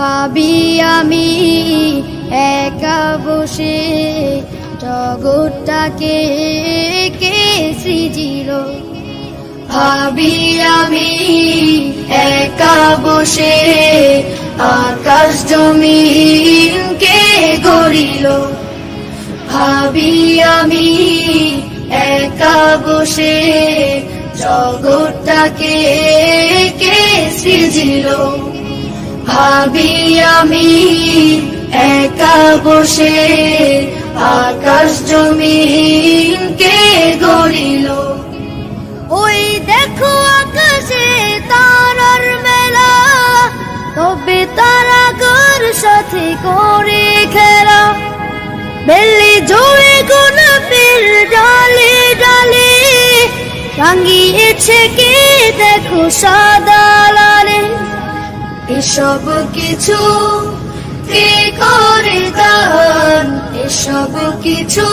ভাবি আমি একা বসে জগৎটাকে কে সৃজিল? ভাবি আমি একা বসে আকাশ জমিন কে গড়িল? ভাবি আমি একা বসে জগৎটাকে কে সৃজিল? ভাবি আমি একা বসে আকাশ জমিন কে গড়িল। ওই দেখো আকাশে তারার মেলা, তবে তারাগর সাথে করে খেলা। বেলি জোরে গোলাপের ডালে ডালে টাঙ্গিয়েছে কে দেখো সাদা লালে। এসব কিছু কে করে দান? এসব কিছু